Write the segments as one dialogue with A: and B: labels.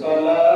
A: صلاتهم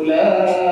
A: أولئك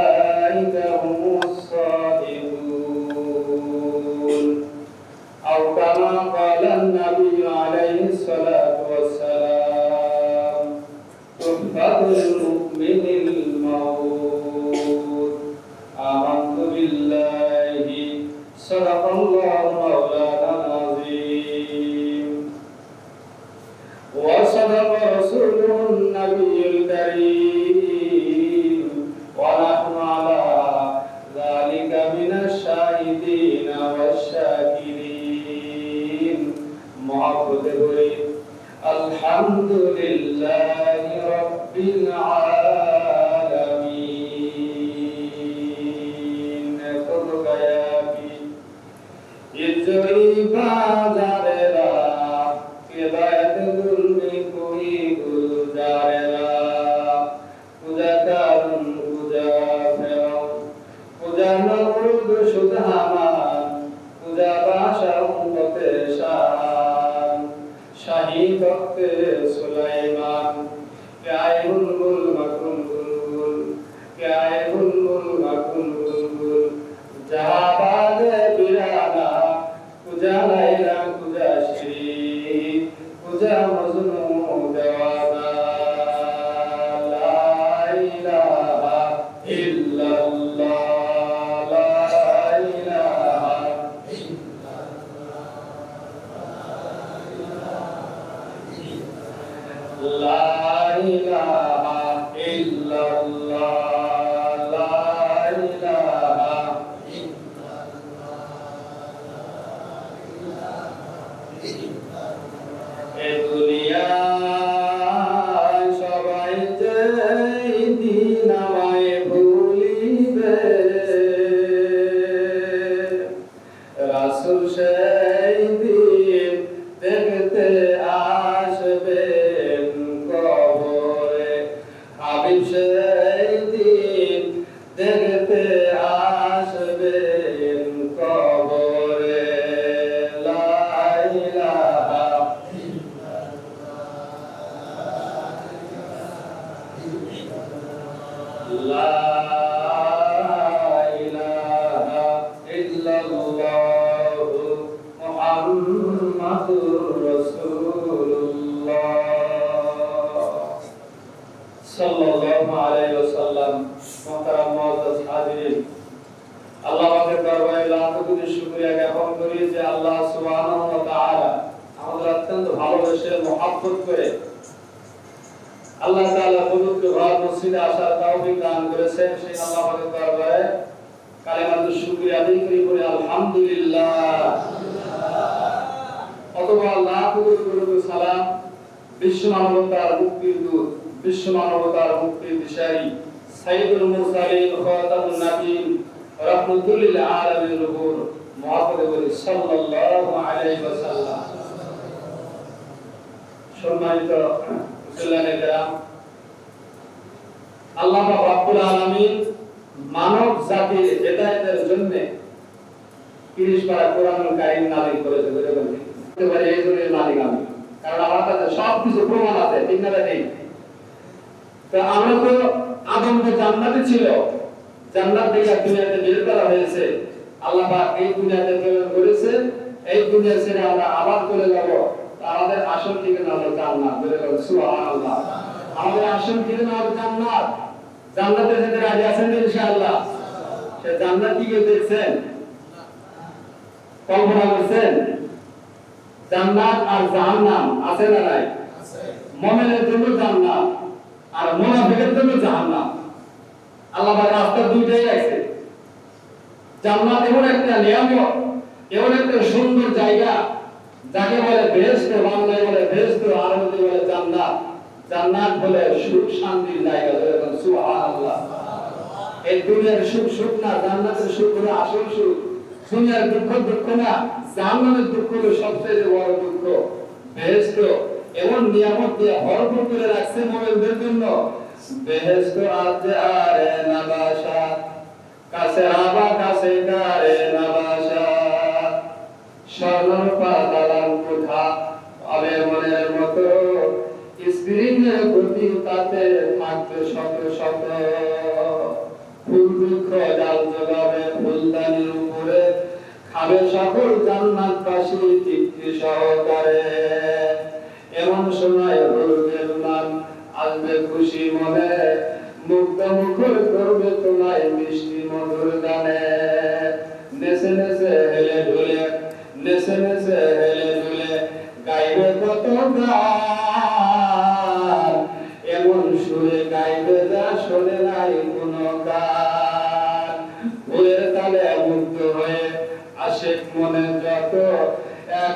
A: আল্লাহ তাআলা পবিত্র ঘর মসজিদে আসার তৌফিক দান করেছেন। সেই আল্লাহ পাকের দরবারে কালেমাতুর শুকরিয়া আদায় করি, বলে আলহামদুলিল্লাহ। অথবা লাখ কোটি সালাম বিশ্ব মানবতার মুক্তির দূত, বিশ্ব মানবতার মুক্তির দিশারি সাইদুল মুরসালিন, খাতামুন নবীন রাহমাতুল লিল আলামিন উপর মুহাম্মদ বলি সাল্লাল্লাহু আলাইহি ওয়াসাল্লাম। সম্মানিত মুসলিমানে কেরাম আল্লাহ পাক আলামিন মানব জাতির হেদায়েতের জন্য 30 পারা কোরআনুল কারীম নাযিল করেছে বলে বলি এই হয়েছে। এই দুনিয়া ছেড়ে আমরা আবার চলে যাব। আমাদের আসল ঠিকানা হলো বলে আমাদের আসল ঠিকানা হলো জান্নাত। জান্নাতে যেতে রাজি আছেন ইনশাআল্লাহ। সে জান্নাত কি দেখছেন? কল্পনা করছেন? জান্নাত আর জাহান্নাম আছে না নাই? মুমিনের জন্য জান্নাত আর মুনাফিকের জন্য জাহান্নাম। আল্লাহ পাক রাস্তা দুইটাই আছে জান্নাত এমন একটা নিয়ামত এমন একটা সুন্দর জায়গা যাকে বলে বেহেশত বাংলায় বলে বেহেশত আরবিতে বলে জান্নাত। জান্নাত বলে সুখ শান্তির জায়গা যেরকম সুবহানাল্লাহ। এই দুনিয়ার সুখ সুখ না, জান্নাতের সুখ হলো আসল সুখ। দুনিয়ার দুঃখ দুঃখ না, জাহান্নামের দুঃখ হলো সবচেয়ে বড় দুঃখ। বেহেশত, এমন নিয়ামত দিয়ে ভরপুর করে রাখছে মোমেনদের জন্য। বেহেশত আছে আরে নাবাসা কাছে আবা কাছে কারে নাবাসা স্বর্ণ পাতালাম কোঠা আবে মনের মতো স্ক্রিনের গতি তাতে থাকবে শত শত ফুল বৃক্ষ জগাবে ফুলদানির উপরে খাবে সকল জান্নাত পাশে তৃপ্তি সহকারে এমন সময় হলুদের মান আসবে খুশি মনে মুক্ত মুখর করবে তোমায় মিষ্টি মধুর গানে নেচে নেচে হেলে ঢুলে নেচে নেচে হেলে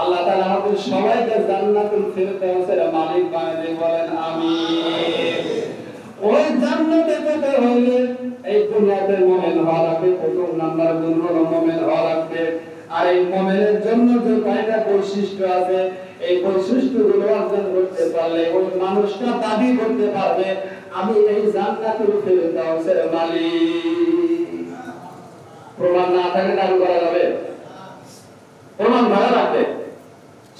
A: আল্লাহ তাআলা আমাদের সবাইকে জান্নাতুল ফিরদাউসের মালিক বানিয়ে দিন বলেন, আমিন। ওই জান্নাতে যেতে হলে এই দুনিয়াতে মুমিন হওয়া লাগবে, প্রথম নাম্বার গুণ হলো মুমিন হওয়া লাগবে। আর এই মুমিনের জন্য যে কয়টা বৈশিষ্ট্য আছে, এই বৈশিষ্ট্যগুলো অর্জন করতে পারলে, ওই মানুষটা দাবি করতে পারবে, আমি এই জান্নাতুল ফিরদাউসের মালিক। প্রমাণ না থাকলে দাবি করা যাবে? প্রমাণ ভালো রাখবে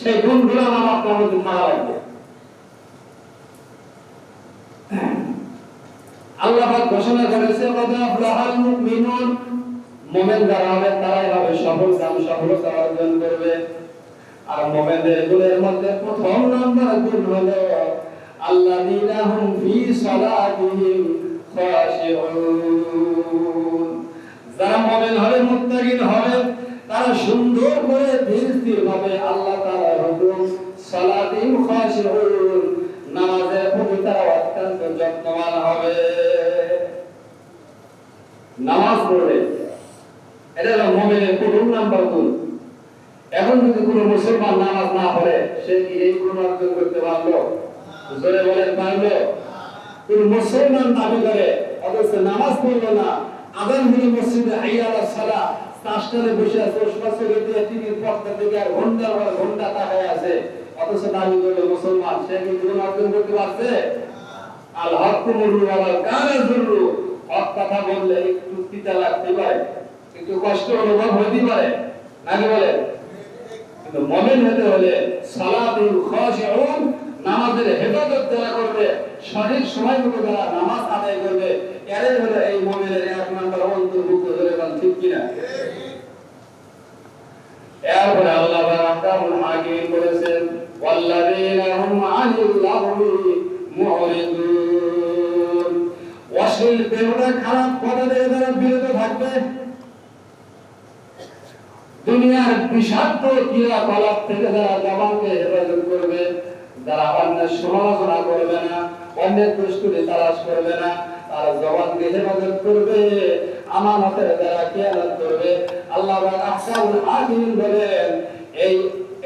A: সেই গুণগুলো আমার আপনার মধ্যে থাকা লাগবে। আল্লাহ ঘোষণা করেছে মুমিনুন। মুমিন যারা হবে তারাই হবে সফল কাম সফলতা অর্জন করবে। আর মুমিনদের গুণের মধ্যে প্রথম নাম্বার গুণ হলো আল্লাযীনা হুম ফি সালাতিহিম খাশিউন। যারা মুমিন হবে, মুত্তাকিন হবে তারা সুন্দর করে ধীর ভাবে আল্লাহ তাআলার হুকুম নামাজের প্রতি তারা অত্যন্ত যত্নবান হবে। নামাজ পড়বে এটা হলো মুমিনের প্রথম নাম্বার গুণ। এখন যদি কোনো মুসলমান নামাজ না পড়ে, সে কি এই গুণ অর্জন করতে পারল? জোরে বলেন, পারল? কোন মুসলমান দাবি করে, অথচ নামাজ পড়ল না আদান মসজিদে আইয়ালা সালা তাসটারে বসে আছে চশমা চোখে দিয়ে টিভির পর্দা থেকে আর ঘণ্টার পর ঘণ্টা তাকায় আছে। অথচ দাবি করল মুসলমান, সে কি গুণ অর্জন করতে পারছে? আল হক মুরু আল কানা জুরু হক কথা বললে একটু তিতা লাগতে পারে, একটু কষ্ট অনুভব হতে পারে। নাকি বলে? কিন্তু মুমিন হতে হলে সালাতুল খাশিউন নামাজের হেফাজত যারা করবে, সঠিক সময় মতো যারা নামাজ আদায় করবে এরাই হলো এই মুমিনের এক নাম্বার অন্তর্ভুক্ত বল, ঠিক কিনা? এরপরে আল্লাহ দুনিয়ার বিষাক্ত ক্রিয়াকলাপ থেকে যারা জবানকে হেফাজত করবে যারা অন্যের সমালোচনা করবে না, অন্যের দুষ্কৃতি তালাশ করবে না, তারা হেফাজত করবে খেয়ালত করবে। আল্লাহ বলেন, এই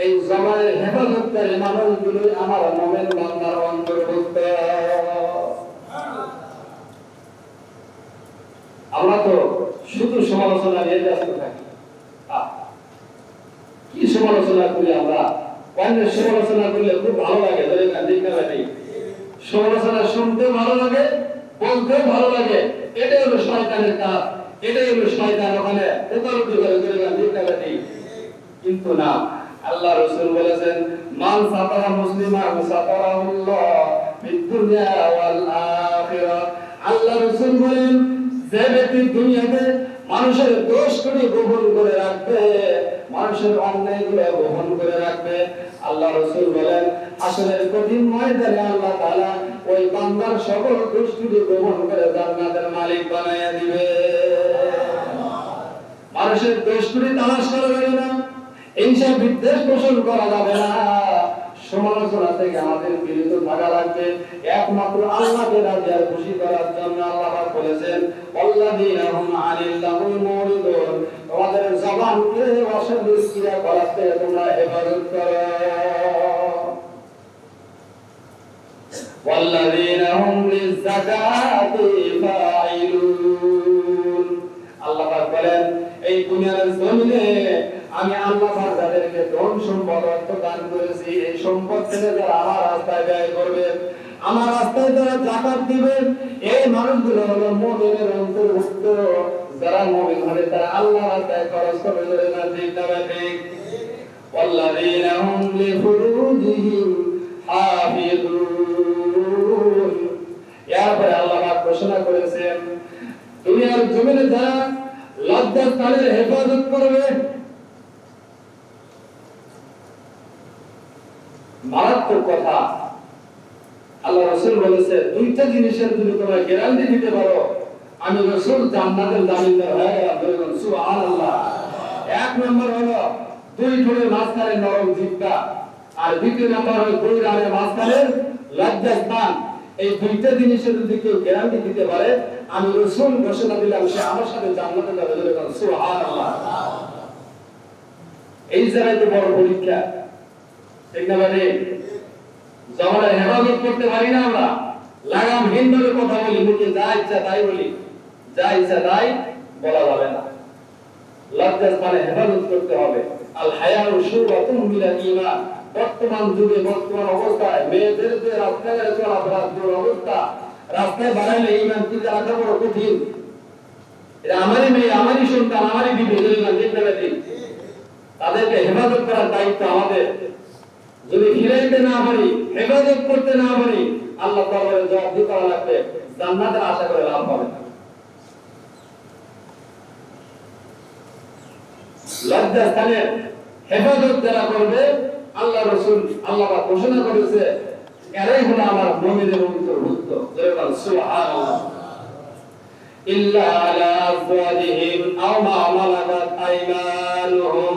A: এই হেফাজতকারী আমার বান্দার অন্তর্ভুক্ত। আমরা তো শুধু সমালোচনা নিয়ে ব্যস্ত থাকি। কি সমালোচনা করি আমরা? অন্যের সমালোচনা করলে খুব ভালো লাগে, ধরে না ঠিক সমালোচনা শুনতে ভালো লাগে বলতে ভালো লাগে। এটাই হলো শয়তানের কাজ, এটাই হলো শয়তান ওখানে প্রতারিত করে, ধরে না ঠিক কিন্তু না, আল্লাহ রাসূল বলেছেন, মান সাতারা মুসলিমা সাতারাহুল্লাহ ফিদ দুনিয়া ওয়াল আখিরাহ আল্লাহ রাসূল বলেন, যে ব্যক্তি দুনিয়াতে মানুষের দোষ করে গোপন করে রাখবে, মানুষের অন্যায়গুলো গোপন করে রাখবে। আল্লাহ রসুল বলেন আসলের কঠিন ময়দানে আল্লাহ তাআলা ওই বান্দার সকল দুষ্টুটি গোপন করে জান্নাতের মালিক বানাইয়া দিবে। মানুষের দোষগুলি তালাশ করা যাবে না, হিংসা বিদ্বেষ পোষণ করা যাবে না। সমালোচনা থেকে আমাদের বিরত থাকা লাগবে একমাত্র আল্লাহকে রাজি আর খুশি করার জন্য আল্লাহ পাক বলেছেন আল্লাযীনা হুম আনিল লাহুল মুরিদুন তোমাদের জবানকে অসৎ ক্রিয়া করাতে তোমরা হেফাজত করো والذين هم للزكاة فاعلون আল্লাহ পাক বলেন এই দুনিয়ার জমিনে আমি আল্লাহ পাক যাদেরকে ধন সম্পদ অর্থ দান করেছি এই সম্পদ থেকে যারা আমার রাস্তায় ব্যয় করবে আমার রাস্তায় যারা জাকাত দিবে এই মানুষগুলো হলো মুমিনের অন্তর্ভুক্ত যারা মুমিন হবে তারা আল্লাহ রাস্তায় খরচ করবে ধরে না ঠিক না ঠিক والذين هم لفروجهم حافظون কথা আল্লাহ রসুল বলেছে, দুইটা জিনিসের যদি তোমরা গ্যারান্টি দিতে পারো, আমি রসুল জান্নাতের জামিনদার হয়ে গেলাম বলুন, সুবহানাল্লাহ। এক নম্বর হলো, দুই ঠোঁটের মাঝখানে নরম জিব্বা আর দ্বিতীয় নম্বর হলো, দুই রানের মাঝখানে লজ্জা স্থান। এই দুইটা জিনিসের যদি কেউ গ্যারান্টি দিতে পারে, আমি রসুল ঘোষণা দিলাম, সে আমার সাথে জান্নাতে যাবে বলুন, সুবহানাল্লাহ। এই জায়গায় তো বড় পরীক্ষা, ঠিক না মানে রাস্তায় কঠিন। আমারই আমারই আমারই তাদেরকে হেফাজত করার দায়িত্ব আমাদের। যদি ফিরাইতে না পারি, হেফাজত করতে না পারি, আল্লাহ দরবারে জবাব দিতে লাগবে, জান্নাতের আশা করে লাভ হবে না। লজ্জা স্থানের হেফাজত যারা করবে, আল্লাহ রসুল আল্লাহ ঘোষণা করেছে, এরাই হলো আমার মুমিনের অন্তর্ভুক্ত ইল্লা আলা আজওয়াজিহিম আও মা মালাকাত আইমানুহুম।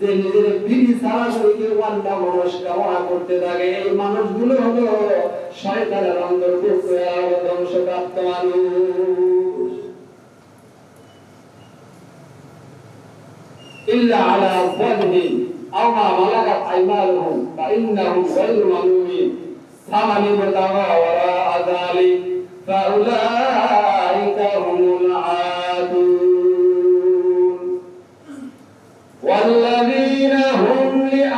A: যে নিজের বিড়ি ছাড়া শরীরে ওয়ান্ডা মনস্কা ওরা করতে থাকে। এই মানুষগুলো হলো শয়তানের অন্তর্ভুক্ত ধ্বংসপ্রাপ্ত মানুষ। ইল্লা আলা ওয়াজহিম আও মা মালাকাত আইমানুহুম, ফা ইন্নাহুম গায়রু মামুমিন ফামান ইবতাগা ওয়ারা আযালিক ফাউলাইকা হুমুল আদুন।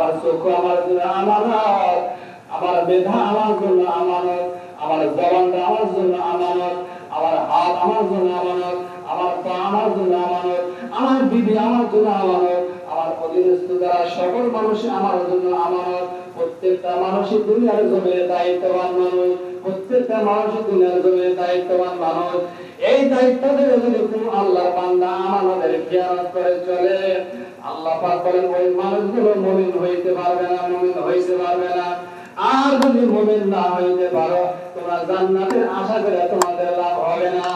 A: আমার চক্ষু আমার জন্য আমানত আমার মেধা আমার জন্য আমানত আমার জবানটা আমার জন্য আমানত আমার হাত আমার জন্য আমানত আমার পা আমার জন্য আমানত আমার বিবি আমার জন্য আমানত আমার অধীনস্থ যারা সকল মানুষ আমার জন্য আমানত প্রত্যেকটা মানুষই দুনিয়ার জমিনে দায়িত্ববান মানুষ, প্রত্যেকটা মানুষই দুনিয়ার জমিনে দায়িত্ববান মানুষ। এই দায়িত্ব থেকে যদি কোন আল্লাহর বান্দা আমানতের খেয়ানত করে চলে আল্লাহ পাক বলেন, ওই মানুষগুলো মুমিন হইতে পারবে না, মুমিন হইতে পারবে না। আর যদি মুমিন না হইতে পারো, তোমরা জান্নাতের আশা করে তোমাদের লাভ হবে না।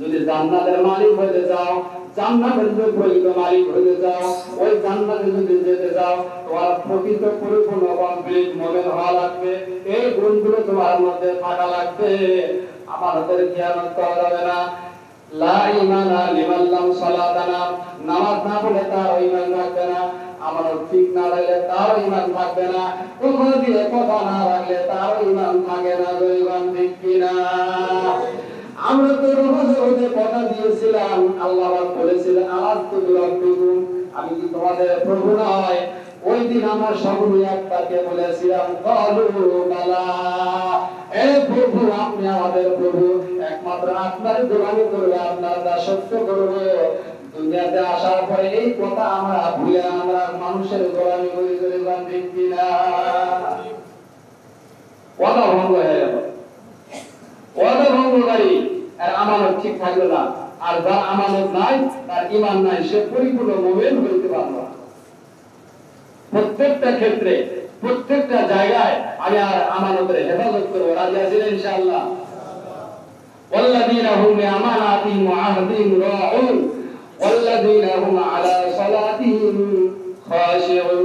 A: যদি জান্নাতের মালিক হইতে চাও, জান্নাতের যদি প্রকৃত মালিক হইতে চাও, ওই জান্নাতে যদি যেতে চাও, তোমার প্রকৃত পরিপূর্ণ কমপ্লিট মুমিন হওয়া লাগবে। এই গুণগুলো তোমার মধ্যে থাকা লাগবে। আমাদের জ্ঞানত করা যাবে না। লা ইমানা লিমান লাম সালাতানা নামাজ না পড়লে তার ঈমান থাকবে না আমার ঠিক না রাখলে তার ঈমান থাকবে না কথা দিয়ে কথা না রাখলে তার ঈমান থাকে না ঈমান ঠিক কিনা। আমরা তো রোজে কথা দিয়েছিলাম, আল্লাহ পাক বলেছিলেন আলাদ তো রব্বুকুম? আমি কি তোমাদের প্রভু নয়? ওই দিন আমরা সকলে একটাকে বলেছিলাম, কালু বালা। এ প্রভু, আপনি আমাদের প্রভু। একমাত্র আপনার দোকানি করবে আপনার দাসত্ব করবে। দুনিয়াতে আসার পরে এই কথা আমরা ভুলে আমরা মানুষের গোলামি করি করে ঠিক কিনা কথা ভঙ্গ হয়ে গেল ওয়াদা ভঙ্গকারী আর আমানত ঠিক থাকলো না আর যার আমানত নাই তার ইমান নাই সে পরিপূর্ণ মোমেন হইতে পারলো না প্রত্যেকটা ক্ষেত্রে প্রত্যেকটা জায়গায় আমি আর আমানতের হেফাজত করবো রাজি আছেন ইনশাআল্লাহ والذين هم لأماناتهم وعهدهم راعون والذين هم على صلاتهم خاشعون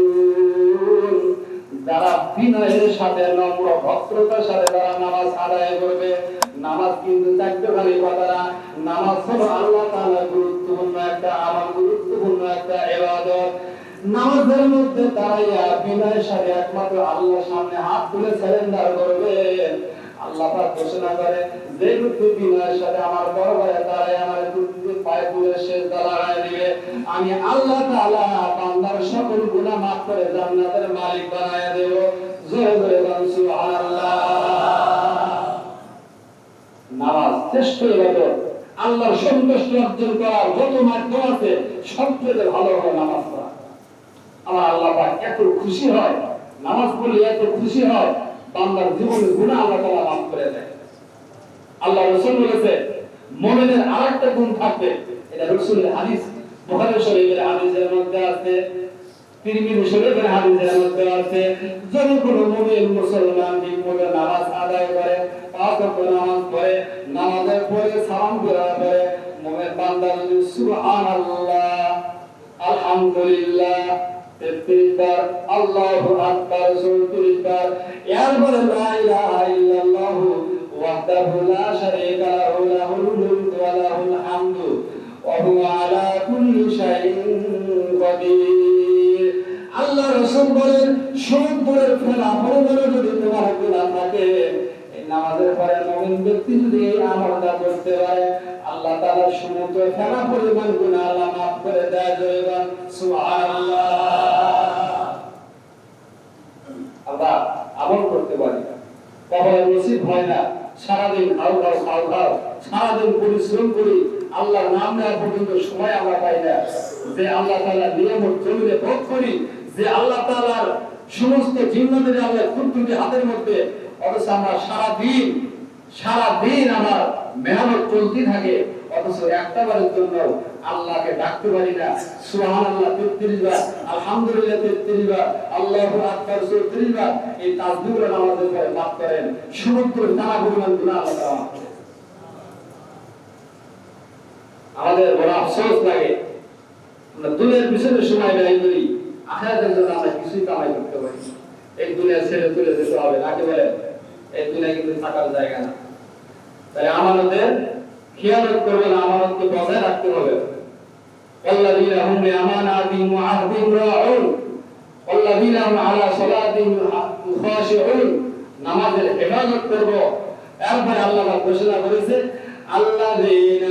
A: যারা বিনয়ের সাথে নম্র ভদ্রতার সাথে তারা নামাজ আদায় করবে নামাজ কিন্তু চারটেখানি কথা না নামাজ হলো আল্লাহ তাআলা গুরুত্বপূর্ণ একটা আমার গুরুত্বপূর্ণ একটা ইবাদত নামাজের মধ্যে দাঁড়াইয়া বিনয়ের সাথে একমাত্র আল্লাহর সামনে হাত তুলে সারেন্ডার করবে আল্লাহ আমি আল্লাহ তাআলা সকল গুনাহ মাফ করে জান্নাতের মালিক বানায় দেব। জোরে সন্তুষ্ট অর্জন করার যত মাধ্যম সবচেয়ে ভালো হলো নামাজ পড়া। আমার আল্লাহ এত খুশি হয়, নামাজ পড়লে এত খুশি হয় বান্দার জীবনের গুনাহ আল্লাহ তাআলা মাফ করে দেয়। আল্লাহ রাসূল বলেছে, মুমিনের আরেকটা গুণ থাকবে, এটা রাসূলের হাদিস। বুখারী শরীফের হাদিসের মধ্যে আছে আলহামদুলিল্লাহ তেত্রিশ বার আল্লাহু আকবার চৌত্রিশ বার এরপরে লা ইলাহা ইল্লাল্লাহ ওয়াহদাহু লা শারীকা লাহু, লাহুল মুলকু ওয়া লাহুল হামদু, ওয়া হুয়া আলা কুল্লি শাইইন কাদির। আল্লাহ রাসূল বলেন সমুদ্রের ফেলা পরিমাণে যদি তোমার গুনাহ থাকে নামাজের পরে মুমিন ব্যক্তি যদি এই আমলটা করতে পারে, আল্লাহ তাআলা সমুদ্র ফেলা পরিমাণ গুনাহ আল্লাহ মাফ করে দেয় জয়গান সুবহানাল্লাহ। আমরা আমল করতে পারি নসিব হয় না। সারাদিন সারাদিন পরিশ্রম করি, আল্লাহর নাম নেওয়া পর্যন্ত সময় আমরা পাই না। যে আল্লাহ ভোগ করি, যে আল্লাহ সমস্ত আল্লাহ খুঁটখুঁটি হাতের মধ্যে অথচ আমরা সারাদিন সারাদিন আমার মেহনত চলতে থাকে। অথচ একটা বারের জন্য আল্লাহকে ডাকতে পারি না। সুবহান আল্লাহ তেত্রিশ বার, আলহামদুলিল্লাহ, তেত্রিশ বার, আল্লাহ চৌত্রিশ বার এই আমাদের মাফ করেন। নানা পরিমাণ গুণা আল্লাহ। আমাদের বড় আফসোস লাগে। আমরা দুনিয়ার পিছনে সময় ব্যয় করি, আখেরাতের জন্য আমরা কিছুই কামাই করতে পারি এই দুনিয়া ছেড়ে যেতে হবে। বলে এই দুনিয়া কিন্তু থাকার জায়গা না তাই আমাদের খেয়ালত করবেন আমানতকে বজায় রাখতে হবে والذين هم لأماناتهم وعهدهم راعون والذين هم على صلاتهم خاشعون নামাজের হেফাজত করব এরপরে আল্লাহ পাক ঘোষণা করেছে আল্লাযীনা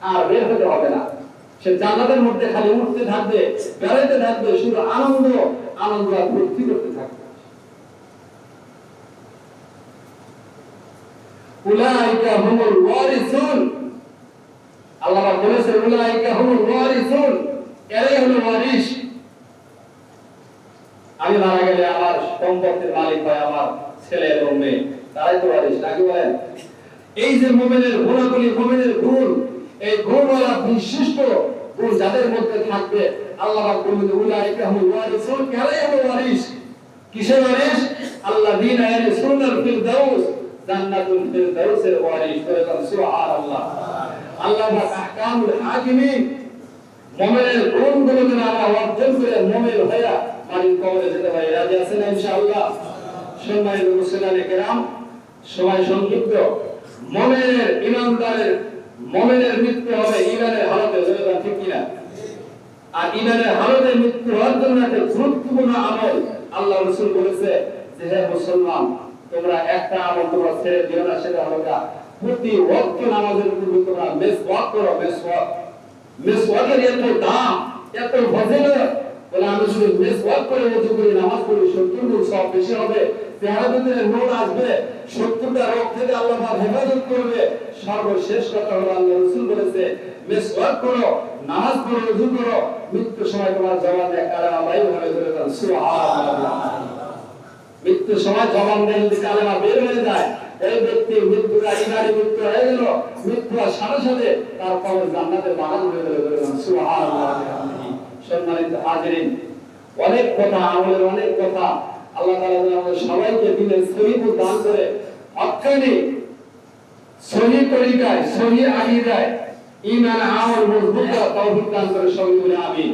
A: আর বের হতে হবে না। সে জান্নাতের মধ্যে খালি উঠতে থাকবে, বেড়াইতে থাকবে, শুধু আনন্দ আনন্দ আর ভর্তি করতে থাকবে। উলাইকা হুমুল ওয়ারিসুন। আল্লাহ পাক বলেছেন, উলাইকা হুমুল ওয়ারিসুন। এরাই হলো ওয়ারিস আমি মারা গেলে আমার সম্পত্তির মালিক হয় আমার ছেলে এবং মেয়ে। তারাই তো ওয়ারিস নাকি বলেন? এই যে মোমেনের গুণাগুলি মোমেনের গুণ এই গুণওয়ালা বিশিষ্ট গুণ যাদের মধ্যে থাকবে, আল্লাহ বলবেন উলাইকা হুমুল ওয়ারিসুন এরাই হলো ওয়ারিস। কিসের ওয়ারিস? আল্লাযীনা ইয়ারিসুনাল ফিরদাউস, জান্নাতুল ফিরদাউসের ওয়ারিস। করে সুবহানাল্লাহ। আল্লাহ পাক আহকামুল হাকিমিন, মুমিনের গুণগুলো যেন আমরা অর্জন করে মুমিন হইয়া মালিক কবরে যেতে পারি রাজি আছেন ইনশাআল্লাহ? সম্মানিত মুসলিম কেরাম সময় সংক্ষিপ্ত। মুমিনের ইমানদারের মুমিনের মৃত্যু হবে ইমানের হালতে যেটা ঠিক কিনা? আর ইমানের হালতে মৃত্যু হওয়ার জন্য একটা গুরুত্বপূর্ণ আমল আল্লাহ রসুল বলেছে যে, হে মুসলমান, তোমরা একটা আমল তোমরা ছেড়ে দিও না, সেটা হলো প্রতি ওয়াক্ত নামাজের পূর্বে তোমরা মেসওয়াক করো, মেসওয়াক। মেসওয়াকের এত দাম, এত ফজিলত শুধু করে ওযু করে নামাজ পড়ি সত্তর গুণ সব বেশি হবে। তেহারাদের নূর আসবে, সত্তরটা রোগ থেকে আল্লাহ পাক হেফাজত করবে। সর্বশেষ কথা হলো আল্লাহ রাসূল বলেছে, মেসওয়াক করো, নামাজ পড়ো ওযু করো, মৃত্যুর সময় তোমার জবান দিয়ে কালেমা বাইর হবে ধরে বলেন সুবহানাল্লাহ। মৃত্যুর সময় জবান দিয়ে যদি কালেমা বের হয়ে যায়, এই ব্যক্তি মৃত্যুর ইমানি মৃত্যু হয়ে গেল, মৃত্যু আর সাথে সাথে তার কবর জান্নাতের বাগান হয়ে গেল সুবহানাল্লাহ। সম্মানিত হাজিরিন অনেক কথা, আমাদের অনেক কথা। আল্লাহ আমাদের সবাইকে দিনের শহীদ দান করে, অক্ষণে সহি তরিকায় সহি আগিদায় ইমান আমল, মজবুত করা দান করে সবাই বলে, আমিন।